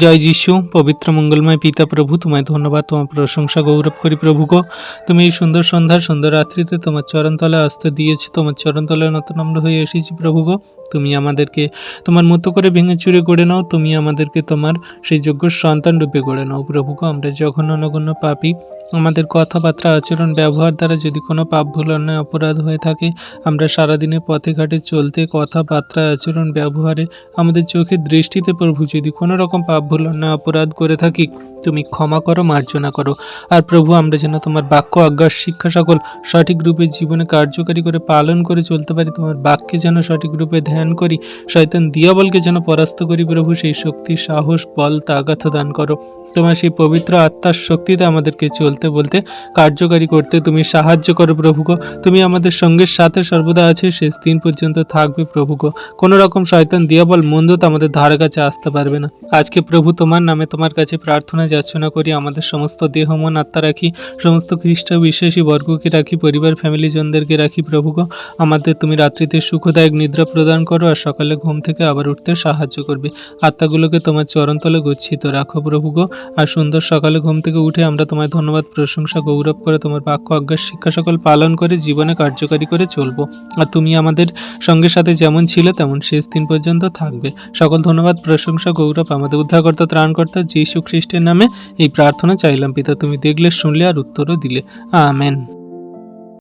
জয় যিশু, পবিত্র মঙ্গলময় পিতা প্রভু, তোমায় ধন্যবাদ, তোমার প্রশংসা গৌরব করি প্রভু গো। তুমি এই সুন্দর সন্ধ্যার সুন্দর রাত্রিতে তোমার চরণতলে আসতে দিয়েছি, তোমার চরণতলে নতনম্র হয়ে এসেছি প্রভু গো। তুমি আমাদেরকে তোমার মতো করে ভেঙে চুরে গড়ে নাও, তুমি আমাদেরকে তোমার সেই যোগ্য সন্তান রূপে গড়ে নাও প্রভু গো। আমরা যখন অনগণ্য পাপি, আমাদের কথাবার্তা, আচরণ, ব্যবহার দ্বারা যদি কোনো পাপ ভুল অন্যায়, অপরাধ হয়ে থাকে, আমরা সারাদিনে পথে ঘাটে চলতে, কথাবার্তা, আচরণ, ব্যবহারে আমাদের চোখের দৃষ্টিতে প্রভু, যদি কোনো রকম পাপ অন্যায় অপরাধ করে থাকি, তুমি ক্ষমা করো, মার্জনা করো। আর প্রভু, আমরা যেন তোমার বাক্য আজ্ঞার শিক্ষা সকল সঠিক রূপে জীবনে কার্যকারী করে পালন করে চলতে পারি, তোমার বাক্যে যেন সঠিক রূপে ধ্যান করি। শয়তান দিয়াবলকে যেন পরাস্ত করি প্রভু, সেই শক্তি, সাহস, বল তাগাথ দান করো। তোমার সেই পবিত্র আত্মার শক্তিতে আমাদেরকে চলতে বলতে, কার্যকারী করতে তুমি সাহায্য করো প্রভু গো। তুমি আমাদের সঙ্গের সাথে সর্বদা আছে, শেষ দিন পর্যন্ত থাকবে প্রভু গো। কোনো রকম শয়তান, দিয়াবল মন্দত আমাদের ধারে কাছে আসতে পারবে না। আজকে প্রভু তোমার নামে তোমার কাছে প্রার্থনা, যাচনা করি, আমাদের সমস্ত দেহ, মন, আত্মা রাখি, সমস্ত খ্রিস্ট, বিশ্বাসী বর্গকে রাখি, পরিবার ফ্যামিলি জনদেরকে রাখি, প্রভু গো। আমাদের তুমি রাত্রিতে সুখদায়ক নিদ্রা প্রদান করো আর সকালে ঘুম থেকে আবার উঠতে সাহায্য করবে। আত্মাগুলোকে তোমার চরণতলে গচ্ছিত রাখো প্রভু গো। আর সুন্দর সকালে ঘুম থেকে উঠে আমরা তোমায় ধন্যবাদ, প্রশংসা, গৌরব করে তোমার বাক্য আজ্ঞার শিক্ষা সকল পালন করে জীবনে কার্যকারী করে চলবো। আর তুমি আমাদের সঙ্গে সাথে যেমন ছিল, তেমন শেষ দিন পর্যন্ত থাকবে। সকল ধন্যবাদ, প্রশংসা, গৌরব আমাদের উদ্ধারকর্তা ত্রাণকর্তা যীশু খ্রিস্টের নামে এই প্রার্থনা চাইলাম। পিতা, তুমি দেখলে, শুনলে আর উত্তরও দিলে। আমেন।